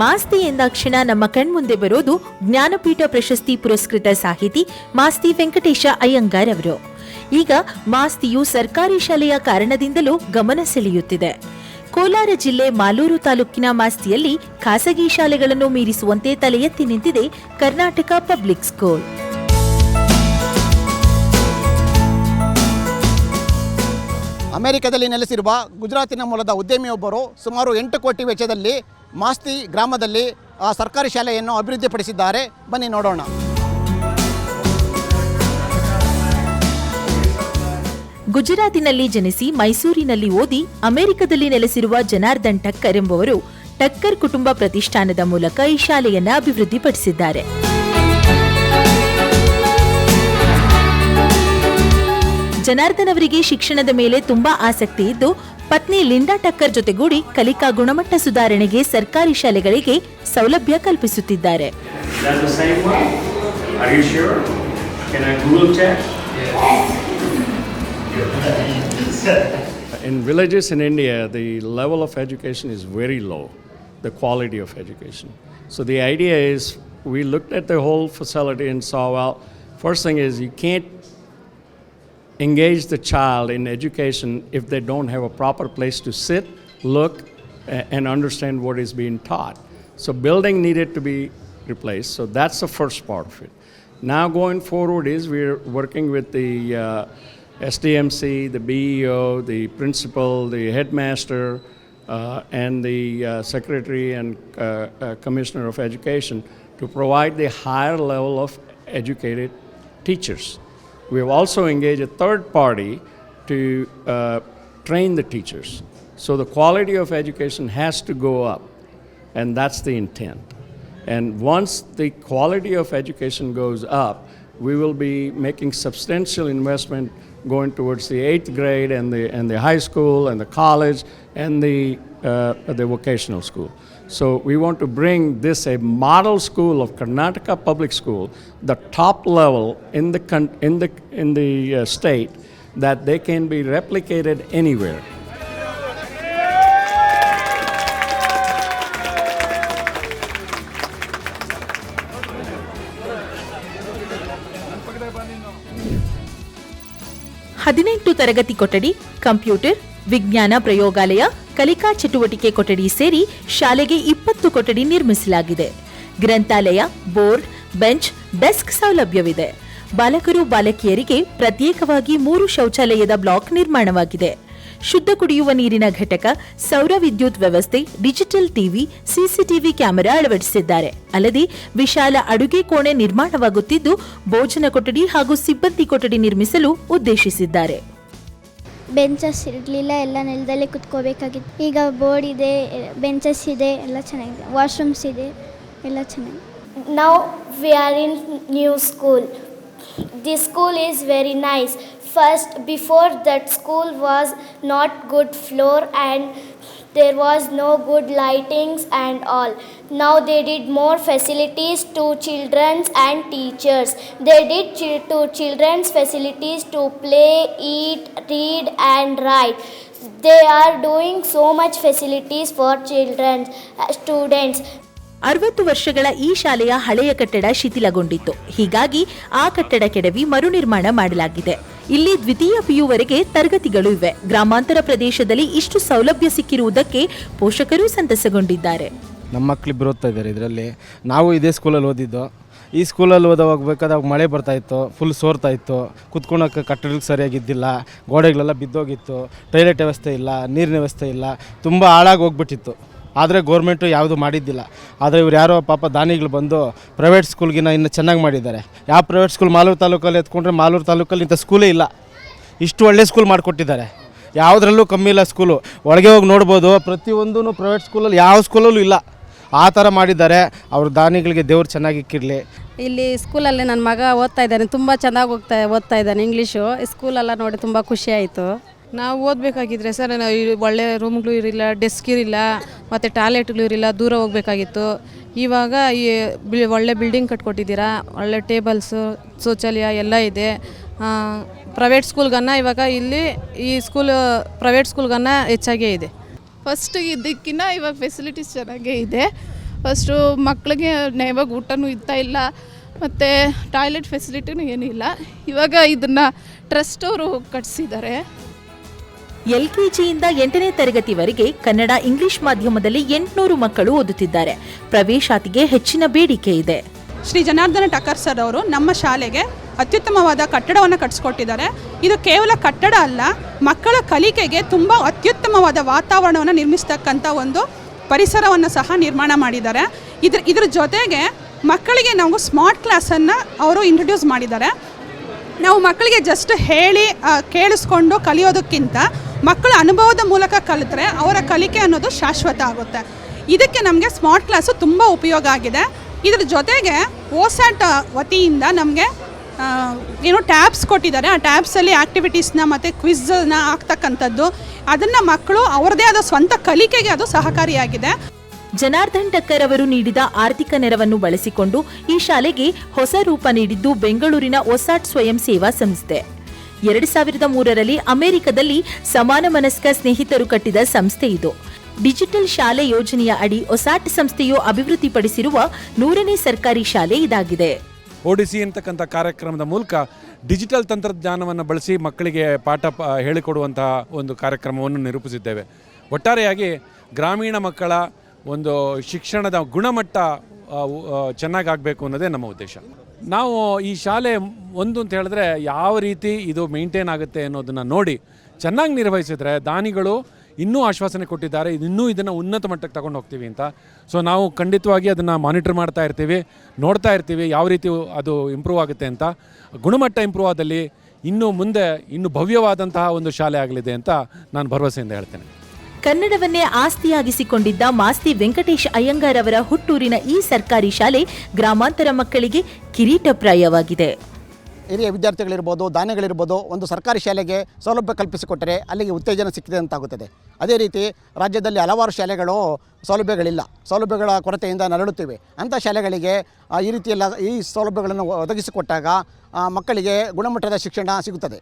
ಮಾಸ್ತಿ ಎಂದಾಕ್ಷಣ ನಮ್ಮ ಕಣ್ಮುಂದೆ ಬರೋದು ಜ್ಞಾನಪೀಠ ಪ್ರಶಸ್ತಿ ಪುರಸ್ಕೃತ ಸಾಹಿತಿ ಮಾಸ್ತಿ ವೆಂಕಟೇಶ ಅಯ್ಯಂಗಾರ್ ಅವರು. ಈಗ ಮಾಸ್ತಿಯು ಸರ್ಕಾರಿ ಶಾಲೆಯ ಕಾರಣದಿಂದಲೂ ಗಮನ ಸೆಳೆಯುತ್ತಿದೆ. ಕೋಲಾರ ಜಿಲ್ಲೆ ಮಾಲೂರು ತಾಲೂಕಿನ ಮಾಸ್ತಿಯಲ್ಲಿ ಖಾಸಗಿ ಶಾಲೆಗಳನ್ನು ಮೀರಿಸುವಂತೆ ತಲೆ ಎತ್ತಿ ನಿಂತಿದೆ ಕರ್ನಾಟಕ ಪಬ್ಲಿಕ್ ಸ್ಕೂಲ್. ಅಮೆರಿಕದಲ್ಲಿ ನೆಲೆಸಿರುವ ಗುಜರಾತಿನ ಮೂಲದ ಉದ್ಯಮಿಯೊಬ್ಬರು ಸುಮಾರು ಎಂಟು ಕೋಟಿ ವೆಚ್ಚದಲ್ಲಿ ಮಾಸ್ತಿ ಗ್ರಾಮದಲ್ಲಿ ಸರ್ಕಾರಿ ಶಾಲೆಯನ್ನು ಅಭಿವೃದ್ಧಿಪಡಿಸಿದ್ದಾರೆ. ಬನ್ನಿ ನೋಡೋಣ. ಗುಜರಾತಿನಲ್ಲಿ ಜನಿಸಿ ಮೈಸೂರಿನಲ್ಲಿ ಓದಿ ಅಮೆರಿಕದಲ್ಲಿ ನೆಲೆಸಿರುವ ಜನಾರ್ದನ್ ಟಕ್ಕರ್ ಎಂಬುವರು ಟಕ್ಕರ್ ಕುಟುಂಬ ಪ್ರತಿಷ್ಠಾನದ ಮೂಲಕ ಈ ಶಾಲೆಯನ್ನು ಅಭಿವೃದ್ಧಿಪಡಿಸಿದ್ದಾರೆ. ಜನಾರ್ದನ್ ಅವರಿಗೆ ಶಿಕ್ಷಣದ ಮೇಲೆ ತುಂಬಾ ಆಸಕ್ತಿ ಇದ್ದು ಪತ್ನಿ ಲಿಂಡಾ ಟಕ್ಕರ್ ಜೊತೆಗೂಡಿ ಕಲಿಕಾ ಗುಣಮಟ್ಟ ಸುಧಾರಣೆಗೆ ಸರ್ಕಾರಿ ಶಾಲೆಗಳಿಗೆ ಸೌಲಭ್ಯ ಕಲ್ಪಿಸುತ್ತಿದ್ದಾರೆ? In villages in India, the level of education is very low, the quality of education. So the idea is we looked at the whole facility and saw, well, first thing is you can't engage the child in education if they don't have a proper place to sit, look, and understand what is being taught. So building needed to be replaced. So that's the first part of it. Now going forward is we're working with the uh, SDMC, the BEO, the principal, the headmaster, uh, and the uh, secretary and uh, uh, commissioner of education to provide the higher level of educated teachers. We have also engaged a third party to uh, train the teachers. So the quality of education has to go up, and that's the intent. And once the quality of education goes up, we will be making substantial investment going towards the eighth grade and the, and the high school and the college and the, uh, the vocational school. So we want to bring this a model school of Karnataka Public School, the top level in the, con- in the, in the uh, state, that they can be replicated anywhere. ಹದಿನೆಂಟು ತರಗತಿ ಕೊಠಡಿ computer ವಿಜ್ಞಾನ ಪ್ರಯೋಗಾಲಯ, ಕಲಿಕಾ ಚಟುವಟಿಕೆ ಕೊಠಡಿ ಸೇರಿ ಶಾಲೆಗೆ ಇಪ್ಪತ್ತು ಕೊಠಡಿ ನಿರ್ಮಿಸಲಾಗಿದೆ. ಗ್ರಂಥಾಲಯ, ಬೋರ್ಡ್, ಬೆಂಚ್, ಡೆಸ್ಕ್ ಸೌಲಭ್ಯವಿದೆ. ಬಾಲಕರು ಬಾಲಕಿಯರಿಗೆ ಪ್ರತ್ಯೇಕವಾಗಿ ಮೂರು ಶೌಚಾಲಯದ ಬ್ಲಾಕ್ ನಿರ್ಮಾಣವಾಗಿದೆ. ಶುದ್ಧ ಕುಡಿಯುವ ನೀರಿನ ಘಟಕ, ಸೌರ ವಿದ್ಯುತ್ ವ್ಯವಸ್ಥೆ, ಡಿಜಿಟಲ್ ಟಿವಿ, ಸಿಸಿಟಿವಿ ಕ್ಯಾಮೆರಾ ಅಳವಡಿಸಿದ್ದಾರೆ. ಅಲ್ಲದೆ ವಿಶಾಲ ಅಡುಗೆ ಕೋಣೆ ನಿರ್ಮಾಣವಾಗುತ್ತಿದ್ದು, ಭೋಜನ ಕೊಠಡಿ ಹಾಗೂ ಸಿಬ್ಬಂದಿ ಕೊಠಡಿ ನಿರ್ಮಿಸಲು ಉದ್ದೇಶಿಸಿದ್ದಾರೆ. ಬೆಂಚಸ್ ಇರಲಿಲ್ಲ, ಎಲ್ಲ ನೆಲದಲ್ಲೇ ಕುತ್ಕೋಬೇಕಾಗಿತ್ತು. ಈಗ ಬೋರ್ಡ್ ಇದೆ, ಬೆಂಚಸ್ ಇದೆ, ಎಲ್ಲ ಚೆನ್ನಾಗಿದೆ. ವಾಶ್ರೂಮ್ಸ್ ಇದೆ, ಎಲ್ಲ ಚೆನ್ನಾಗಿದೆ. Now we are in new school the school is very nice first before that school was not good floor and there was no good lightings and all. Now they did more facilities to children and teachers. They did ch- to children's facilities to play, eat, read and write. They are doing so much facilities for children, uh, students. ಅರವತ್ತು ವರ್ಷಗಳ ಈ ಶಾಲೆಯ ಹಳೆಯ ಕಟ್ಟಡ ಶಿಥಿಲಗೊಂಡಿತ್ತು ಹೀಗಾಗಿ ಆ ಕಟ್ಟಡ ಕೆಡವಿ ಮರು ನಿರ್ಮಾಣ ಮಾಡಲಾಗಿದೆ ಇಲ್ಲಿ ದ್ವಿತೀಯ ಪಿಯುವರೆಗೆ ತರಗತಿಗಳು ಇವೆ. ಗ್ರಾಮಾಂತರ ಪ್ರದೇಶದಲ್ಲಿ ಇಷ್ಟು ಸೌಲಭ್ಯ ಸಿಕ್ಕಿರುವುದಕ್ಕೆ ಪೋಷಕರು ಸಂತಸಗೊಂಡಿದ್ದಾರೆ. ನಮ್ಮ ಮಕ್ಕಳಿಬ್ಬರು ಓದ್ತಾ ಇದ್ದಾರೆ ಇದರಲ್ಲಿ. ನಾವು ಇದೇ ಸ್ಕೂಲಲ್ಲಿ ಓದಿದ್ದು. ಈ ಸ್ಕೂಲಲ್ಲಿ ಓದೋ ಅವಾಗ ಮಳೆ ಬರ್ತಾ ಇತ್ತು ಫುಲ್ ಸೋರ್ತಾ ಇತ್ತು. ಕುತ್ಕೊಳಕ್ಕೆ ಕಟ್ಟಡಕ್ಕೆ ಸರಿಯಾಗಿದ್ದಿಲ್ಲ, ಗೋಡೆಗಳೆಲ್ಲ ಬಿದ್ದೋಗಿತ್ತು. ಟೈಲೆಟ್ ವ್ಯವಸ್ಥೆ ಇಲ್ಲ, ನೀರಿನ ವ್ಯವಸ್ಥೆ ಇಲ್ಲ. ತುಂಬ ಹಾಳಾಗಿ ಹೋಗ್ಬಿಟ್ಟಿತ್ತು. ಆದರೆ ಗೌರ್ಮೆಂಟು ಯಾವುದು ಮಾಡಿದ್ದಿಲ್ಲ. ಆದರೆ ಇವ್ರು ಯಾರೋ ಪಾಪ ದಾನಿಗಳು ಬಂದು ಪ್ರೈವೇಟ್ ಸ್ಕೂಲ್ಗಿನ ಇನ್ನು ಚೆನ್ನಾಗಿ ಮಾಡಿದ್ದಾರೆ. ಯಾವ ಪ್ರೈವೇಟ್ ಸ್ಕೂಲ್ ಮಾಲೂರು ತಾಲೂಕಲ್ಲಿ ಎತ್ಕೊಂಡ್ರೆ ಮಾಲೂರು ತಾಲೂಕಲ್ಲಿ ಇಂಥ ಸ್ಕೂಲೇ ಇಲ್ಲ. ಇಷ್ಟು ಒಳ್ಳೆ ಸ್ಕೂಲ್ ಮಾಡಿಕೊಟ್ಟಿದ್ದಾರೆ. ಯಾವುದರಲ್ಲೂ ಕಮ್ಮಿ ಇಲ್ಲ ಸ್ಕೂಲು ಒಳಗೆ ಹೋಗಿ ನೋಡ್ಬೋದು ಪ್ರತಿಯೊಂದೂ ಪ್ರೈವೇಟ್ ಸ್ಕೂಲಲ್ಲಿ ಯಾವ ಸ್ಕೂಲಲ್ಲೂ ಇಲ್ಲ. ಆ ಥರ ಮಾಡಿದ್ದಾರೆ. ಅವ್ರ ದಾನಿಗಳಿಗೆ ದೇವ್ರು ಚೆನ್ನಾಗಿ ಇಕ್ಕಿರಲಿ. ಇಲ್ಲಿ ಸ್ಕೂಲಲ್ಲಿ ನನ್ನ ಮಗ ಓದ್ತಾ ಇದ್ದಾನೆ, ತುಂಬ ಚೆನ್ನಾಗಿ ಹೋಗ್ತಾ ಓದ್ತಾ ಇದ್ದಾನೆ ಇಂಗ್ಲೀಷು ಸ್ಕೂಲೆಲ್ಲ ನೋಡಿ ತುಂಬ ಖುಷಿ ಆಯಿತು. ನಾವು ಓದಬೇಕಾಗಿದ್ರೆ ಸರ್, ನಾವು ಇಲ್ಲಿ ಒಳ್ಳೆ ರೂಮ್ಗಳು ಇರಲಿಲ್ಲ ಡೆಸ್ಕ್ ಇರಲಿಲ್ಲ ಮತ್ತು ಟಾಯ್ಲೆಟ್ಗಳು ಇರಲಿಲ್ಲ ದೂರ ಹೋಗಬೇಕಾಗಿತ್ತು. ಇವಾಗ ಈ ಬಿ- ಒಳ್ಳೆ ಬಿಲ್ಡಿಂಗ್ ಕಟ್ಕೊಟ್ಟಿದ್ದೀರಾ, ಒಳ್ಳೆ ಟೇಬಲ್ಸು, ಶೌಚಾಲಯ ಎಲ್ಲ ಇದೆ. ಪ್ರೈವೇಟ್ ಸ್ಕೂಲ್ಗನ್ನ ಇವಾಗ ಇಲ್ಲಿ ಈ ಸ್ಕೂಲ್, ಪ್ರೈವೇಟ್ ಸ್ಕೂಲ್ಗನ್ನ ಹೆಚ್ಚಾಗೇ ಇದೆ. ಫಸ್ಟ್ ಇದಕ್ಕಿಂತ ಇವಾಗ ಫೆಸಿಲಿಟೀಸ್ ಚೆನ್ನಾಗೇ ಇದೆ. ಫಸ್ಟು ಮಕ್ಕಳಿಗೆ ಇವಾಗ ಊಟನೂ ಇರ್ತಾ ಇಲ್ಲ, ಮತ್ತು ಟಾಯ್ಲೆಟ್ ಫೆಸಿಲಿಟಿನೂ ಏನೂ ಇಲ್ಲ ಇವಾಗ ಇದನ್ನು ಟ್ರಸ್ಟ್ ಅವರು ಕಟ್ಸಿದ್ದಾರೆ. ಎಲ್ಕೆಜಿಯಿಂದ ಎಂಟನೇ ತರಗತಿವರೆಗೆ ಕನ್ನಡ ಇಂಗ್ಲಿಷ್ ಮಾಧ್ಯಮದಲ್ಲಿ ಎಂಟುನೂರು ಮಕ್ಕಳು ಓದುತ್ತಿದ್ದಾರೆ. ಪ್ರವೇಶಾತಿಗೆ ಹೆಚ್ಚಿನ ಬೇಡಿಕೆ ಇದೆ. ಶ್ರೀ ಜನಾರ್ದನ ಟಕರ್ ಸರ್ ಅವರು ನಮ್ಮ ಶಾಲೆಗೆ ಅತ್ಯುತ್ತಮವಾದ ಕಟ್ಟಡವನ್ನು ಕಟ್ಟಿಸ್ಕೊಟ್ಟಿದ್ದಾರೆ ಇದು ಕೇವಲ ಕಟ್ಟಡ ಅಲ್ಲ, ಮಕ್ಕಳ ಕಲಿಕೆಗೆ ತುಂಬ ಅತ್ಯುತ್ತಮವಾದ ವಾತಾವರಣವನ್ನು ನಿರ್ಮಿಸ್ತಕ್ಕಂಥ ಒಂದು ಪರಿಸರವನ್ನು ಸಹ ನಿರ್ಮಾಣ ಮಾಡಿದ್ದಾರೆ. ಇದ್ರ ಇದ್ರ ಜೊತೆಗೆ ಮಕ್ಕಳಿಗೆ ನಾವು ಸ್ಮಾರ್ಟ್ ಕ್ಲಾಸನ್ನು ಅವರು ಇಂಟ್ರೊಡ್ಯೂಸ್ ಮಾಡಿದ್ದಾರೆ. ನಾವು ಮಕ್ಕಳಿಗೆ ಜಸ್ಟ್ ಹೇಳಿ ಕೇಳಿಸ್ಕೊಂಡು ಕಲಿಯೋದಕ್ಕಿಂತ ಮಕ್ಕಳ ಅನುಭವದ ಮೂಲಕ ಕಲಿತರೆ ಅವರ ಕಲಿಕೆ ಅನ್ನೋದು ಶಾಶ್ವತ ಆಗುತ್ತೆ. ಇದಕ್ಕೆ ನಮಗೆ ಸ್ಮಾರ್ಟ್ ಕ್ಲಾಸು ತುಂಬ ಉಪಯೋಗ ಆಗಿದೆ. ಇದ್ರ ಜೊತೆಗೆ ಓಸ್ಯಾಟ್ ವತಿಯಿಂದ ನಮಗೆ ಏನು ಟ್ಯಾಬ್ಸ್ ಕೊಟ್ಟಿದ್ದಾರೆ. ಆ ಟ್ಯಾಬ್ಸಲ್ಲಿ ಆ್ಯಕ್ಟಿವಿಟೀಸ್ನ ಮತ್ತು ಕ್ವಿಝನ್ನ ಆಗ್ತಕ್ಕಂಥದ್ದು. ಅದನ್ನು ಮಕ್ಕಳು ಅವರದೇ ಆದ ಸ್ವಂತ ಕಲಿಕೆಗೆ ಅದು ಸಹಕಾರಿಯಾಗಿದೆ. ಜನಾರ್ದನ್ ಟಕ್ಕರ್ ಅವರು ನೀಡಿದ ಆರ್ಥಿಕ ನೆರವನ್ನು ಬಳಸಿಕೊಂಡು ಈ ಶಾಲೆಗೆ ಹೊಸ ರೂಪ ನೀಡಿದ್ದು ಬೆಂಗಳೂರಿನ ಒಸಾಟ್ ಸ್ವಯಂ ಸೇವಾ ಸಂಸ್ಥೆ. ಎರಡು ಸಾವಿರದ ಮೂರರಲ್ಲಿ ಅಮೆರಿಕದಲ್ಲಿ ಸಮಾನ ಮನಸ್ಕ ಸ್ನೇಹಿತರು ಕಟ್ಟಿದ ಸಂಸ್ಥೆ ಇದು. ಡಿಜಿಟಲ್ ಶಾಲೆ ಯೋಜನೆಯ ಅಡಿ ಒಸಾಟ್ ಸಂಸ್ಥೆಯು ಅಭಿವೃದ್ಧಿಪಡಿಸಿರುವ ನೂರನೇ ಸರ್ಕಾರಿ ಶಾಲೆ ಇದಾಗಿದೆ. ಓಡಿಸಿ ಅಂತಕ್ಕಂಥ ಕಾರ್ಯಕ್ರಮದ ಮೂಲಕ ಡಿಜಿಟಲ್ ತಂತ್ರಜ್ಞಾನವನ್ನು ಬಳಸಿ ಮಕ್ಕಳಿಗೆ ಪಾಠ ಹೇಳಿಕೊಡುವಂತಹ ಒಂದು ಕಾರ್ಯಕ್ರಮವನ್ನು ನಿರೂಪಿಸಿದ್ದೇವೆ. ಒಟ್ಟಾರೆಯಾಗಿ ಗ್ರಾಮೀಣ ಮಕ್ಕಳ ಒಂದು ಶಿಕ್ಷಣದ ಗುಣಮಟ್ಟ ಚೆನ್ನಾಗಾಗಬೇಕು ಅನ್ನೋದೇ ನಮ್ಮ ಉದ್ದೇಶ. ನಾವು ಈ ಶಾಲೆ ಒಂದು ಅಂತ ಹೇಳಿದ್ರೆ ಯಾವ ರೀತಿ ಇದು ಮೇಂಟೈನ್ ಆಗುತ್ತೆ ಅನ್ನೋದನ್ನು ನೋಡಿ ಚೆನ್ನಾಗಿ ನಿರ್ವಹಿಸಿದ್ರೆ ದಾನಿಗಳು ಇನ್ನೂ ಆಶ್ವಾಸನೆ ಕೊಟ್ಟಿದ್ದಾರೆ, ಇನ್ನೂ ಇದನ್ನು ಉನ್ನತ ಮಟ್ಟಕ್ಕೆ ತಗೊಂಡು ಹೋಗ್ತೀವಿ ಅಂತ. ಸೊ ನಾವು ಖಂಡಿತವಾಗಿ ಅದನ್ನು ಮಾನಿಟರ್ ಮಾಡ್ತಾ ಇರ್ತೀವಿ, ನೋಡ್ತಾ ಇರ್ತೀವಿ ಯಾವ ರೀತಿ ಅದು ಇಂಪ್ರೂವ್ ಆಗುತ್ತೆ ಅಂತ. ಗುಣಮಟ್ಟ ಇಂಪ್ರೂವ್ ಆದಲ್ಲಿ ಇನ್ನು ಮುಂದೆ, ಇನ್ನು ಭವ್ಯವಾದಂತಹ ಒಂದು ಶಾಲೆ ಆಗಲಿದೆ ಅಂತ ನಾನು ಭರವಸೆಯಿಂದ ಹೇಳ್ತೇನೆ. ಕನ್ನಡವನ್ನೇ ಆಸ್ತಿಯಾಗಿಸಿಕೊಂಡಿದ್ದ ಮಾಸ್ತಿ ವೆಂಕಟೇಶ್ ಅಯ್ಯಂಗಾರ್ ಅವರ ಹುಟ್ಟೂರಿನ ಈ ಸರ್ಕಾರಿ ಶಾಲೆ ಗ್ರಾಮಾಂತರ ಮಕ್ಕಳಿಗೆ ಕಿರೀಟಪ್ರಾಯವಾಗಿದೆ. ಹಿರಿಯ ವಿದ್ಯಾರ್ಥಿಗಳಿರ್ಬೋದು, ದಾನಿಗಳಿರ್ಬೋದು, ಒಂದು ಸರ್ಕಾರಿ ಶಾಲೆಗೆ ಸೌಲಭ್ಯ ಕಲ್ಪಿಸಿಕೊಟ್ಟರೆ ಅಲ್ಲಿಗೆ ಉತ್ತೇಜನ ಸಿಕ್ಕಿದೆ ಅಂತಾಗುತ್ತದೆ. ಅದೇ ರೀತಿ ರಾಜ್ಯದಲ್ಲಿ ಹಲವಾರು ಶಾಲೆಗಳು ಸೌಲಭ್ಯಗಳಿಲ್ಲ. ಸೌಲಭ್ಯಗಳ ಕೊರತೆಯಿಂದ ನರಳುತ್ತಿವೆ. ಅಂಥ ಶಾಲೆಗಳಿಗೆ ಈ ರೀತಿಯೆಲ್ಲ, ಈ ಸೌಲಭ್ಯಗಳನ್ನು ಒದಗಿಸಿಕೊಟ್ಟಾಗ ಮಕ್ಕಳಿಗೆ ಗುಣಮಟ್ಟದ ಶಿಕ್ಷಣ ಸಿಗುತ್ತದೆ.